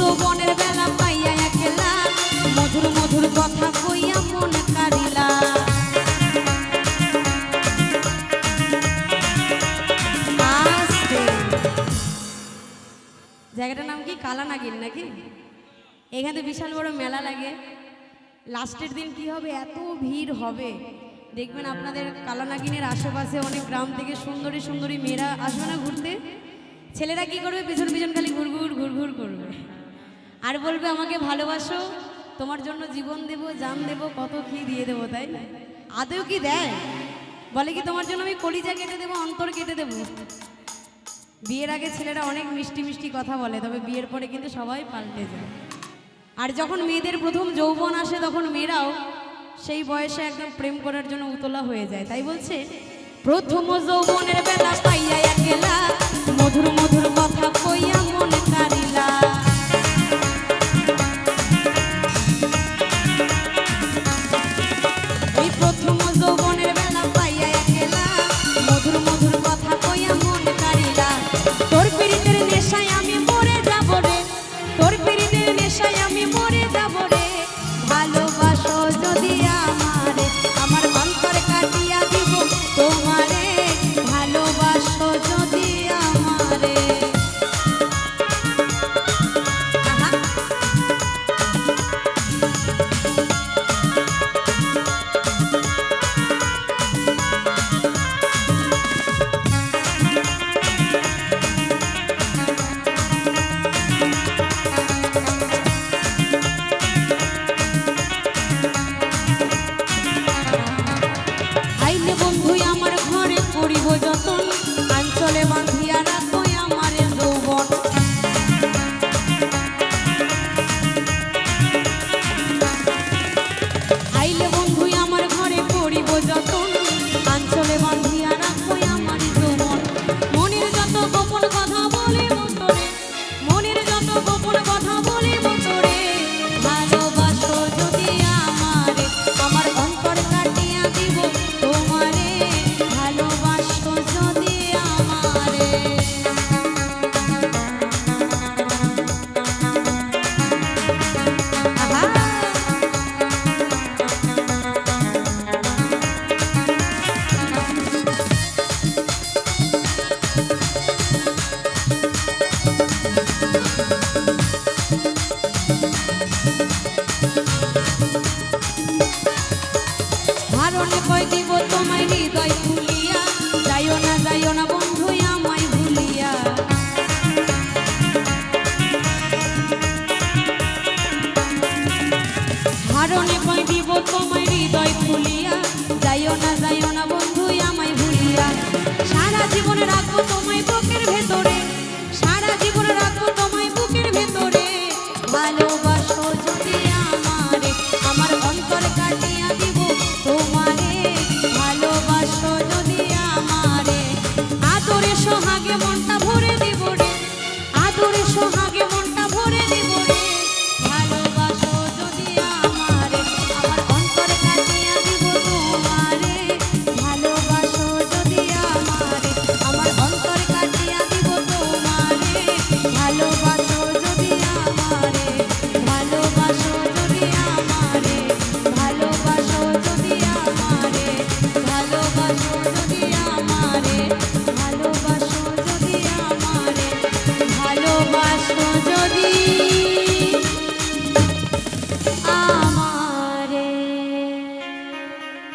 প্রথমত বেলা পাইয়া একলা। মধুর মধুর কথা কইয়া জায়গাটার নাম কি? কালানাগির নাকি? এখানে বিশাল বড় মেলা লাগে। লাস্টের দিন কি হবে? এত ভিড় হবে। দেখবেন আপনাদের কালানাগিনের আশেপাশে অনেক গ্রাম থেকে সুন্দরী সুন্দরী মেয়েরা আসবে না ঘুরতে। ছেলেরা কি করবে? পিছন পিছন খালি ঘুরঘুর ঘুরঘুর করবে। আর বলবে, আমাকে ভালোবাসো, তোমার জন্য জীবন দেব, জান দেব, কত কি দিয়ে দেবো, তাই আদেও কি দেয়? বলে কি, তোমার জন্য আমি কলিজা কেটে দেবো, অন্তর কেটে দেবো? বিয়ের আগে ছেলেরা অনেক মিষ্টি মিষ্টি কথা বলে, তবে বিয়ের পরে কিন্তু সবাই পাল্টে যায়। আর যখন মেয়েদের প্রথম যৌবন আসে, তখন মেয়েরাও সেই বয়সে একদম প্রেম করার জন্য উতলা হয়ে যায়। তাই বলছে, প্রথম যৌবনের বেলা পাইয়া একলা ভালোবাসো